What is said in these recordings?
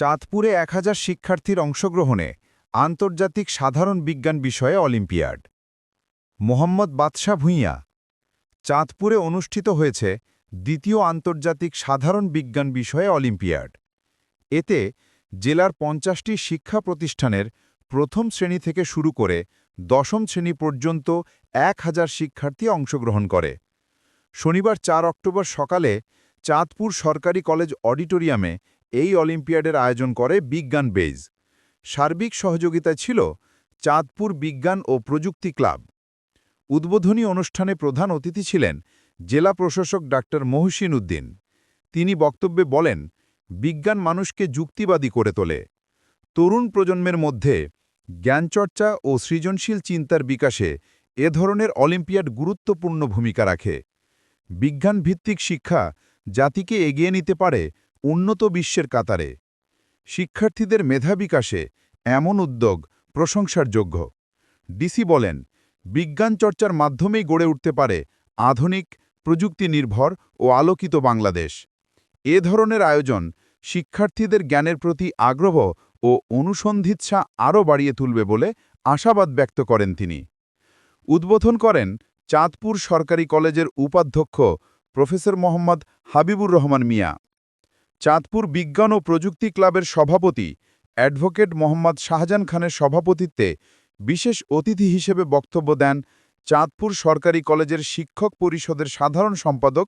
চাঁদপুরে এক হাজার শিক্ষার্থীর অংশগ্রহণে আন্তর্জাতিক সাধারণ বিজ্ঞান বিষয়ে অলিম্পিয়াড। মোহাম্মদ বাদশাহ ভূঁইয়া, চাঁদপুরে অনুষ্ঠিত হয়েছে দ্বিতীয় আন্তর্জাতিক সাধারণ বিজ্ঞান বিষয়ে অলিম্পিয়াড। এতে জেলার পঞ্চাশটি শিক্ষা প্রতিষ্ঠানের প্রথম শ্রেণি থেকে শুরু করে দশম শ্রেণি পর্যন্ত এক হাজার শিক্ষার্থী অংশগ্রহণ করে। শনিবার চার অক্টোবর সকালে চাঁদপুর সরকারি কলেজ অডিটোরিয়ামে এই অলিম্পিয়াডের আয়োজন করে বিজ্ঞান বেজ সার্বিক সহযোগিতা ছিল চাঁদপুর বিজ্ঞান ও প্রযুক্তি ক্লাব। উদ্বোধনী অনুষ্ঠানে প্রধান অতিথি ছিলেন জেলা প্রশাসক ডাক্তার মহসিন উদ্দিন তিনি বক্তব্যে বলেন, বিজ্ঞান মানুষকে যুক্তিবাদী করে তোলে। তরুণ প্রজন্মের মধ্যে জ্ঞানচর্চা ও সৃজনশীল চিন্তার বিকাশে এ ধরনের অলিম্পিয়াড গুরুত্বপূর্ণ ভূমিকা রাখে। বিজ্ঞানভিত্তিক শিক্ষা জাতিকে এগিয়ে নিতে পারে উন্নত বিশ্বের কাতারে। শিক্ষার্থীদের মেধা বিকাশে এমন উদ্যোগ প্রশংসার যোগ্য ডিসি বলেন, বিজ্ঞান চর্চার মাধ্যমেই গড়ে উঠতে পারে আধুনিক প্রযুক্তি নির্ভর ও আলোকিত বাংলাদেশ। এ ধরনের আয়োজন শিক্ষার্থীদের জ্ঞানের প্রতি আগ্রহ ও অনুসন্ধিৎসা আরও বাড়িয়ে তুলবে বলে আশাবাদ ব্যক্ত করেন তিনি। উদ্বোধন করেন চাঁদপুর সরকারি কলেজের উপাধ্যক্ষ প্রফেসর মোহাম্মদ হাবিবুর রহমান মিয়া। চাঁদপুর বিজ্ঞান ও প্রযুক্তি ক্লাবের সভাপতি অ্যাডভোকেট মোহাম্মদ শাহজাহান খানের সভাপতিত্বে বিশেষ অতিথি হিসেবে বক্তব্য দেন চাঁদপুর সরকারি কলেজের শিক্ষক পরিষদের সাধারণ সম্পাদক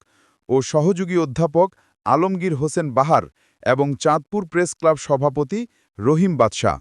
ও সহযোগী অধ্যাপক আলমগীর হোসেন বাহার এবং চাঁদপুর প্রেস ক্লাব সভাপতি রহিম বাদশাহ।